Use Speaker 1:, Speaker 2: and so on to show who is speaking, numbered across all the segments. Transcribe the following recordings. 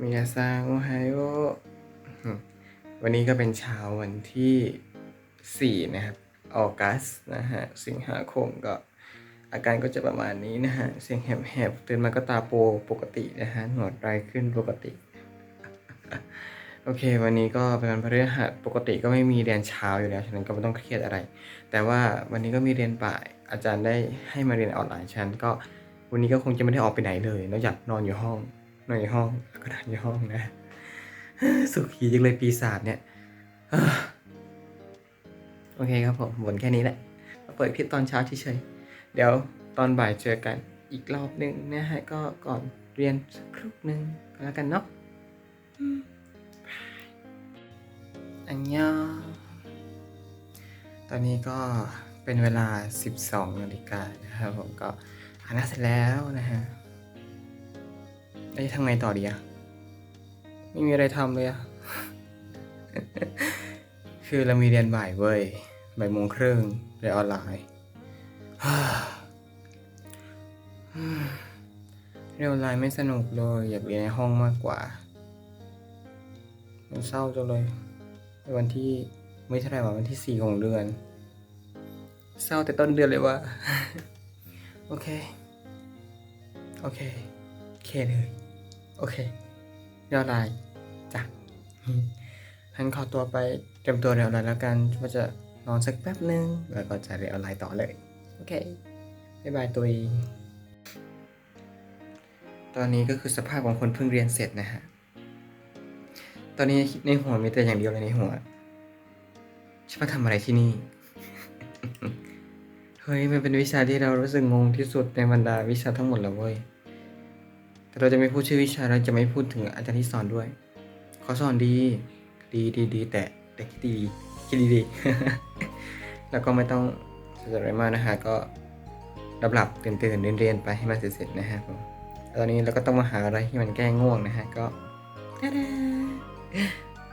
Speaker 1: มินาซังโอไฮโอวันนี้ก็เป็นเช้าวันที่ 4 นะครับ ออกัสนะฮะ สิงหาคมก็ อาการก็จะประมาณนี้นะฮะ เสียงแหบๆตื่นมาก็ตาโปปกตินะฮะ หนวดไรขึ้นปกติ โอเค วันนี้ก็เป็นวันพฤหัสปกติก็ไม่มีเรียนเช้าอยู่แล้ว ฉะนั้นก็ไม่ต้องเครียดอะไร แต่ว่าวันนี้ก็มีเรียนบ่าย อาจารย์ได้ให้มาเรียนออนไลน์ ฉะนันก็วันนี้ก็คงจะไม่ได้ออกไปไหนเลยนอกจากนอนอยู่ห้อง นอนอยู่ห้องแล้วก็นอนอยู่ห้องนะ สุขีจังเลยปีศาจเนี่ยโอเคครับผมบ่นแค่นี้แหละเปิดคลิปตอนเช้าเฉยๆเดี๋ยวตอนบ่ายเจอกันอีกรอบหนึ่งนะฮะก็ก่อนเรียนสักครู่หนึ่งก็แล้วกันเนาะอันยองตอนนี้ก็เป็นเวลา 12นาฬิกานะครับผมก็อ่านหน้าเสร็จแล้วนะฮะ ได้วจะทำไงต่อดีอะไม่มีอะไรทำเลยอะคือเรามีเรียนบ่ายเว้ยบ่ายโมงครึ่งเรียนออนไลน์เรียนออนไลน์ไม่สนุกเลยอยากเรียนในห้องมากกว่า มันเศร้าจังเลยในวันที่ไม่ใช่ไรว่าวันที่สี่ของเดือน เศร้าแต่ต้นเดือนเลยว่า โอเค โอเค เคเลย โอเคเรียนออนไลน์จ้ะฉันขอตัวไปเตรียมตัวเรียนออนไลน์แล้วกันว่าจะนอนสักแป๊บนึงแล้วก็จะเรียนออนไลน์ต่อเลย โอเคบ๊ายบายตัวเองตอนนี้ก็คือสภาพของคนเพิ่งเรียนเสร็จนะฮะ ตอนนี้ในหัวมีแต่อย่างเดียวเลยในหัวฉันมาทำอะไรที่นี่ เฮ้ย มันเป็นวิชาที่เรารู้สึกงงที่สุดในบรรดาวิชาทั้งหมดแล้วเว้ย แต่เราจะไม่พูดชื่อวิชาเราจะไม่พูดถึงอาจารย์ที่สอนด้วยเขาสอนดี ดีดีดีแต่แต่คิดดีคิดดีดีแล้วก็ไม่ต้องเสียใจมากนะฮะก็รับหลับตื่นตื่นเรียนเรียนไปให้มันเสร็จๆนะฮะผมตอนนี้เราก็ต้องมาหาอะไรที่มันแก้ง่วงนะฮะก็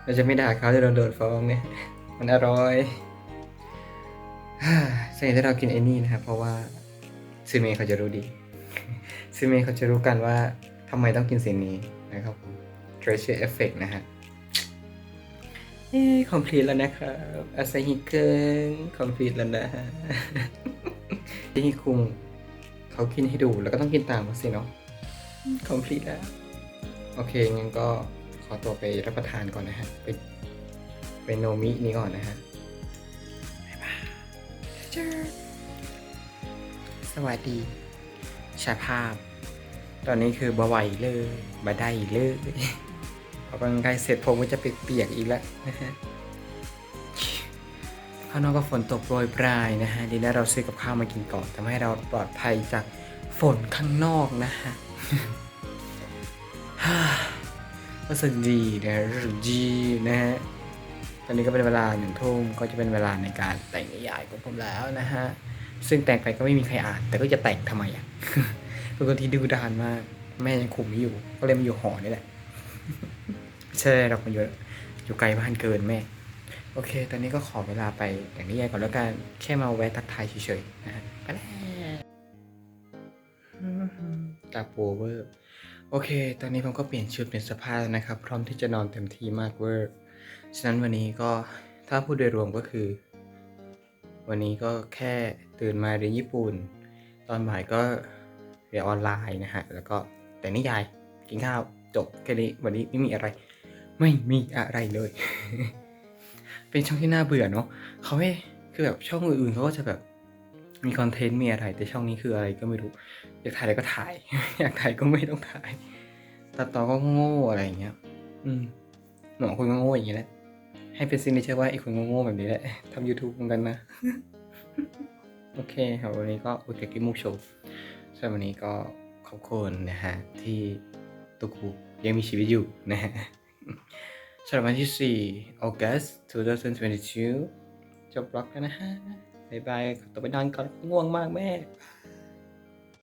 Speaker 1: เราจะไม่ด่าเขาจะโดนโดนฟ้องเนี่ยมันอร่อยส่วนใหญ่ที่เรากินไอ้นี่นะครับเพราะว่าซูเมย์เขาจะรู้ดีซูเมย์เขาจะรู้กันว่า ทำไมต้องกินสิ่งนี้นะครับ treasure effect นะฮะเอ้คอมพลีทแล้วนะครับอาซาฮิเกิงคอมพลีทแล้วนะฮะที่คุงเขากินให้ดูแล้วก็ต้องกินตามเขาสิเนาะคอมพลีทแล้ว โอเค งั้นก็ขอตัวไปรับประทานก่อนนะฮะ ไปไปโนมินี้ก่อนนะฮะบ๊ายบายสวัสดีชาภาพ ตอนนี้คือบาไหวเลยบาได้เลยออกกำลังกายเสร็จผมก็จะเปียกๆอีกแล้วนะฮะข้างนอกก็ฝนตกโปรยปลายนะฮะดีนะเราซื้อกับข้าวมากินก่อนทำให้เราปลอดภัยจากฝนข้างนอกนะฮะรู้สึกดีนะสดีนะฮะตอนนี้ก็เป็นเวลาหนึ่งทุ่มก็จะเป็นเวลาในการแต่งนิยายของผมแล้วนะฮะซึ่งแต่งไปก็ไม่มีใครอ่าน แต่ก็จะแต่งทำไมอะ เป็นคนที่ดูดานมาก แม่ยังคุมไม่อยู่ ก็เลยมาอยู่หอนี่แหละใช่เราคนอยู่อยู่ไกลบ้านเกินแม่ โอเค ตอนนี้ก็ขอเวลาไปอย่างนี้ยายก่อนแล้วกันแค่มาแวะทักทายเฉยๆนะฮะไปแล้วตาโปเวอร์โอเค ตอนนี้ผมก็เปลี่ยนชุดเป็นเสภาพแล้วนะครับ พร้อมที่จะนอนเต็มที่มากเวอร์ ฉะนั้นวันนี้ก็ถ้าพูดโดยรวมก็คือ วันนี้ก็แค่ตื่นมาเรียนญี่ปุ่น ตอนบ่ายก็ เรียนออนไลน์นะฮะ แล้วก็แต่นิยายกินข้าวจบแค่นี้วันนี้ไม่มีอะไร ไม่มีอะไรเลย เป็นช่องที่น่าเบื่อเนาะเขาไม่คือแบบช่องอื่นๆเขาก็จะแบบมีคอนเทนต์มีอะไรแต่ช่องนี้คืออะไรก็ไม่รู้อยากถ่ายอะไรก็ถ่าย อยากถ่ายก็ไม่ต้องถ่าย ตัดต่อก็โง่อะไรอย่างเงี้ย อืมหมอคนก็โง่อย่างเงี้ยแหละให้เป็นซิงเกิลว่าไอ้คนโง่ๆแบบนี้แหละทำ YouTube เหมือนกันนะ โอเคครับวันนี้ก็อุตกิมุกโชว์ สำหรับวันนี้ก็ขอบคุณนะฮะที่ตุกูยังมีชีวิตอยู่นะฮะสำหรับวันที่ 4 August 2022 จบบล็อกแล้วนะฮะบ๊ายบายขอตัวไปนอนก่อนง่วงมากแม่